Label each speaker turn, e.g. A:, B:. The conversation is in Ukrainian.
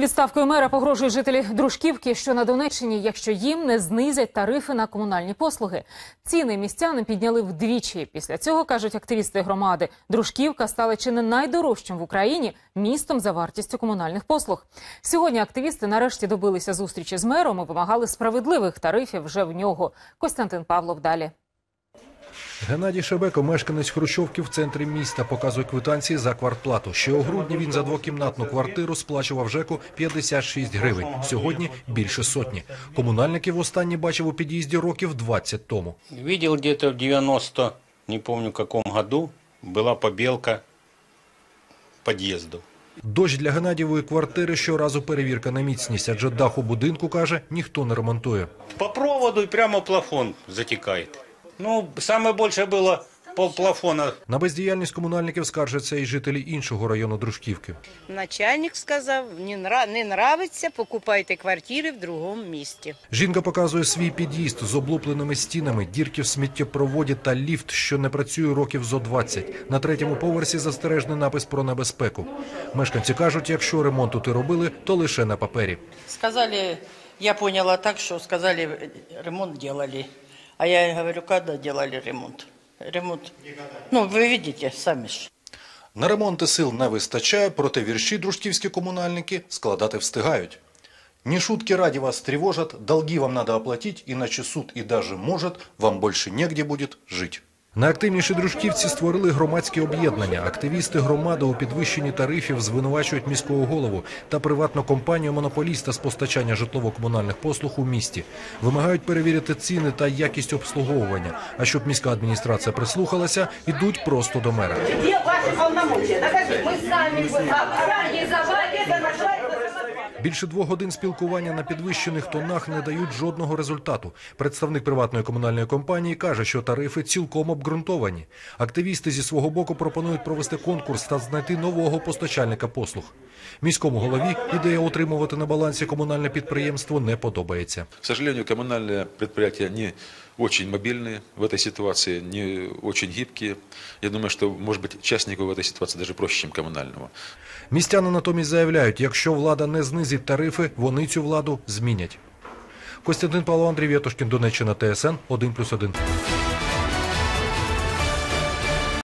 A: Відставкою мера погрожують жителі Дружківки, що на Донеччині, якщо їм не знизять тарифи на комунальні послуги. Ціни містяни підняли вдвічі. Після цього кажуть активісти громади. Дружківка стала чи не найдорожчим в Україні містом за вартістю комунальних послуг. Сьогодні активісти нарешті добилися зустрічі з мером і вимагали справедливих тарифів вже в нього. Костянтин Павлов далі.
B: Геннадій Шебеко, мешканець Хрущовки в центрі міста, показує квитанції за квартплату. Ще у грудні він за двокімнатну квартиру сплачував ЖЕКу 56 гривень. Сьогодні більше сотні. Комунальників останні бачив у під'їзді років 20 тому.
C: Видел где-то в 90, не помню каком году, была побелка подъезду.
B: Дощ для Геннадієвої квартири щоразу перевірка на міцність, адже дах у будинку, каже, ніхто не ремонтує.
C: По проводу и прямо плафон затекает. Ну, самое большее было полплафона.
B: На бездіяльність комунальників скаржаться і жителі іншого району Дружківки.
D: Начальник сказав, не, нра... не нравиться, покупайте квартири в другому місті.
B: Жінка показує свій під'їзд з облупленими стінами, дірки в сміттєпроводі та ліфт, що не працює років зо 20. На третьому поверсі застережний напис про небезпеку. Мешканці кажуть, якщо ремонт тут і робили, то лише на папері.
E: Сказали, я поняла так, что сказали, э, ремонт делали. А я говорю, когда делали ремонт? Ремонт. Ну, вы видите сами ж.
B: На ремонти сил не вистачає, проте вірші дружківські комунальники складати встигають. Не шутки ради вас тревожат, долги вам надо оплатить, иначе суд и даже может, вам больше негде будет жить. Найактивніші дружківці створили громадське об'єднання. Активісти громади у підвищенні тарифів звинувачують міського голову та приватну компанію монополіста з постачання житлово-комунальних послуг у місті. Вимагають перевірити ціни та якість обслуговування. А щоб міська адміністрація прислухалася, ідуть просто до мера.
F: Докажите. Мы сами организовали это, нашла
B: Більше двох годин спілкування на підвищених тонах не дають жодного результату. Представник приватної комунальної компанії каже, що тарифи цілком обґрунтовані. Активісти зі свого боку пропонують провести конкурс та знайти нового постачальника послуг. Міському голові ідея утримувати на балансі комунальне підприємство не подобається.
G: К сожалению, коммунальные предприятия не очень мобильные в этой ситуации, не очень гибкие. Я думаю, что, может быть, частнику в этой ситуации даже проще, чем коммунальному.
B: Містяни натомість заявляють, якщо влада не знизить тарифи, вони цю владу змінять. Костянтин Павло Андрій Вєтушкін, Донеччина, ТСН 1+,1.